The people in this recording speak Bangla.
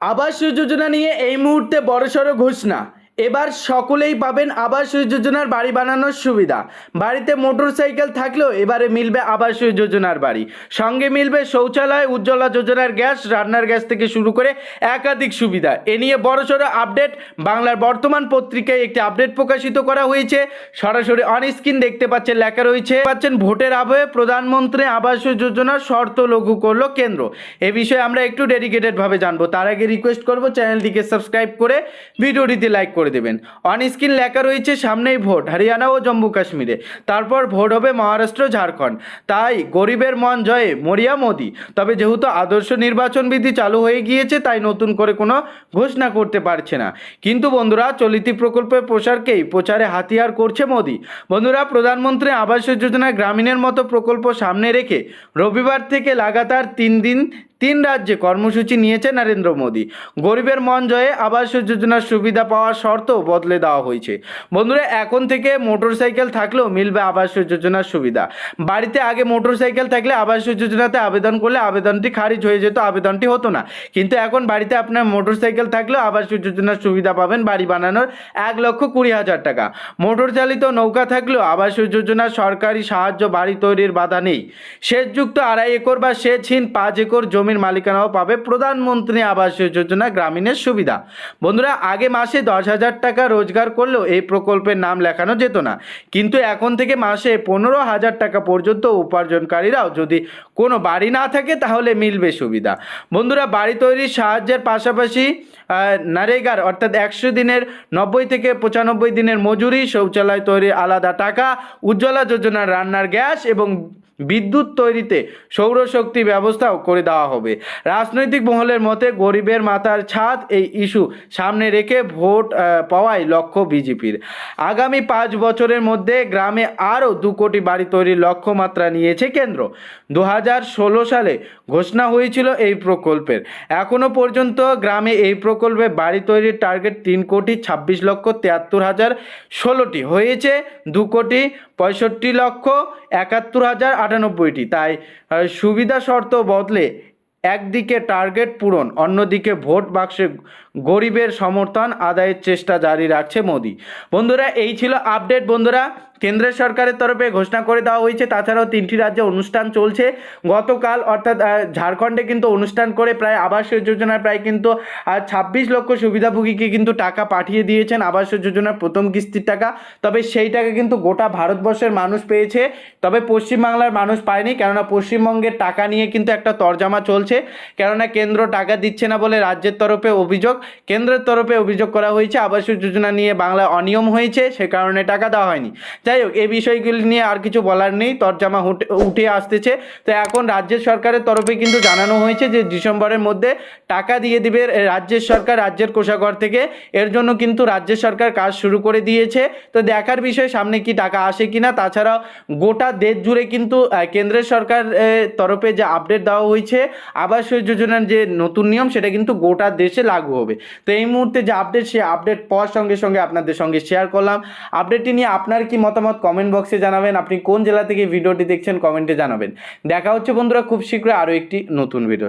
আবাস যোজনা নিয়ে এই মুহূর্তে বড়সড় ঘোষণা। এবার সকলেই পাবেন আবাস যোজনার বাড়ি বানানোর সুবিধা। বাড়িতে মোটর সাইকেল থাকলেও এবারে মিলবে আবাস যোজনার বাড়ি। সঙ্গে মিলবে শৌচালয়, উজ্জ্বলা যোজনার গ্যাস, রান্নার গ্যাস থেকে শুরু করে একাধিক সুবিধা। এ নিয়ে বড়সড় আপডেট বাংলার বর্তমান পত্রিকায় একটি আপডেট প্রকাশিত করা হয়েছে। সরাসরি অন স্ক্রিন দেখতে পাচ্ছেন, লেখা রয়েছে, পাচ্ছেন ভোটের আবহে প্রধানমন্ত্রী আবাস যোজনার শর্ত লঘু করল কেন্দ্র। এ বিষয়ে আমরা একটু ডেডিকেটেডভাবে জানব। তার আগে রিকোয়েস্ট করব চ্যানেলটিকে সাবস্ক্রাইব করে ভিডিওটিতে লাইক করে দেবেন। অন স্ক্রিন লেখা রয়েছে সামনেই ভোট, হরিয়ানা ও জম্মু কাশ্মীরে। তারপর ভোট হবে মহারাষ্ট্র, ঝাড়খণ্ড। তাই গরিবের মন জয়ে, মরিয়া, মোদি। তবে যেহেতু আদর্শ নির্বাচন বিধি চালু হয়ে গিয়েছে, তাই নতুন করে কোনো ঘোষণা করতে পারছে না। কিন্তু বন্ধুরা, চলিতি প্রকল্পের প্রসারকেই প্রচারে হাতিয়ার করছে মোদি। বন্ধুরা, প্রধানমন্ত্রী আবাস যোজনা গ্রামীণের মতো প্রকল্প সামনে রেখে রবিবার থেকে লাগাতার তিন দিন তিন রাজ্যে কর্মসূচি নিয়েছে নরেন্দ্র মোদী। গরিবের মন জয়ে আবাস যোজনার সুবিধা পাওয়ার শর্ত বদলে দেওয়া হয়েছে। বন্ধুরা, এখন থেকে মোটরসাইকেল থাকলেও মিলবে আবাস যোজনার সুবিধা। বাড়িতে আগে মোটরসাইকেল থাকলে আবাস যোজনাতে আবেদন করলে আবেদনটি খারিজ হয়ে যেত, আবেদনটি হতো না। কিন্তু এখন বাড়িতে আপনার মোটরসাইকেল থাকলেও আবাস যোজনার সুবিধা পাবেন বাড়ি বানানোর এক লক্ষ কুড়ি হাজার টাকা। মোটর চালিত নৌকা থাকলেও আবাস যোজনার সরকারি সাহায্য বাড়ি তৈরির বাধা নেই। সেচযুক্ত আড়াই একর বা সেচহীন পাঁচ একর জমির মালিকানাও পাবে প্রধানমন্ত্রী আবাস যোজনা গ্রামীণের সুবিধা। বন্ধুরা, আগে মাসে দশ হাজার টাকা রোজগার করলেও এই প্রকল্পের নাম লেখানো যেত না। কিন্তু এখন থেকে মাসে পনেরো হাজার টাকা পর্যন্ত উপার্জনকারীরাও যদি কোনো বাড়ি না থাকে, তাহলে মিলবে সুবিধা। বন্ধুরা, বাড়ি তৈরির সাহায্যের পাশাপাশি নারেগার অর্থাৎ একশো দিনের নব্বই থেকে পঁচানব্বই দিনের মজুরি, শৌচালয় তৈরির আলাদা টাকা, উজ্জ্বলা যোজনার রান্নার গ্যাস এবং বিদ্যুৎ তৈরিতে সৌরশক্তি ব্যবস্থাও করে দেওয়া হবে। রাজনৈতিক মহলের মতে গরিবের মাথার ছাদ এই ইস্যু সামনে রেখে ভোট পাওয়াই লক্ষ্য বিজেপির। আগামী পাঁচ বছরের মধ্যে গ্রামে আরও দু কোটি বাড়ি তৈরির লক্ষ্যমাত্রা নিয়েছে কেন্দ্র। দু হাজার ষোলো সালে ঘোষণা হয়েছিল এই প্রকল্পের। এখনও পর্যন্ত গ্রামে এই প্রকল্পে বাড়ি তৈরির টার্গেট তিন কোটি ছাব্বিশ লক্ষ তিয়াত্তর হাজার ষোলোটি। হয়েছে দু কোটি পঁয়ষট্টি লক্ষ একাত্তর হাজার আটানব্বইটি। তাই সুবিধা শর্ত বদলে একদিকে টার্গেট পূরণ, অন্যদিকে ভোট বাক্সে গরিবের সমর্থন আদায়ের চেষ্টা জারি রাখছে মোদি। বন্ধুরা, এই ছিল আপডেট। বন্ধুরা কেন্দ্রের সরকারের তরফে ঘোষণা করে দেওয়া হয়েছে। তাছাড়াও তিনটি রাজ্যে অনুষ্ঠান চলছে। গতকাল, অর্থাৎ ঝাড়খণ্ডে কিন্তু অনুষ্ঠান করে প্রায় আবাস যোজনার প্রায় কিন্তু ছাব্বিশ লক্ষ সুবিধাভোগীকে কিন্তু টাকা পাঠিয়ে দিয়েছেন আবাস যোজনার প্রথম কিস্তির টাকা। তবে সেই টাকা কিন্তু গোটা ভারতবর্ষের মানুষ পেয়েছে। তবে পশ্চিমবাংলার মানুষ পায়নি। কেননা, পশ্চিমবঙ্গের টাকা নিয়ে কিন্তু একটা তরজামা চলছে। কেননা কেন্দ্র টাকা দিচ্ছে না বলে রাজ্যের তরফে অভিযোগ, কেন্দ্রের তরফে অভিযোগ করা হয়েছে আবাস যোজনা নিয়ে বাংলায় অনিয়ম হয়েছে, সে কারণে টাকা দেওয়া হয়নি। যাই হোক এই বিষয়গুলি নিয়ে আর কিছু বলার নেই, তরজামা উঠে আসতেছে। তো এখন রাজ্যের সরকারের তরফে কিন্তু জানানো হয়েছে যে ডিসেম্বরের মধ্যে টাকা দিয়ে দিবে রাজ্যের সরকার, রাজ্যের কোষাগর থেকে। এর জন্য কিন্তু রাজ্যের সরকার কাজ শুরু করে দিয়েছে। তো দেখার বিষয়, সামনে কি টাকা আসে কিনা, তাছাড়াও গোটা দেশ জুড়ে কিন্তু কেন্দ্রের সরকার তরফে যে আপডেট দেওয়া হয়েছে আবাস যোজনার যে নতুন নিয়ম, সেটা কিন্তু গোটা দেশে লাগু হবে। তো এই মুহূর্তে যে আপডেট সে আপডেট পাওয়ার সঙ্গে সঙ্গে আপনাদের সঙ্গে শেয়ার করলাম। আপডেটটি নিয়ে আপনার কি মতামত কমেন্ট বক্সে জানাবেন। আপনি কোন জেলা থেকে ভিডিওটি দেখছেন কমেন্টে জানাবেন। দেখা হচ্ছে বন্ধুরা, খুব শীঘ্রই আরও একটি নতুন ভিডিও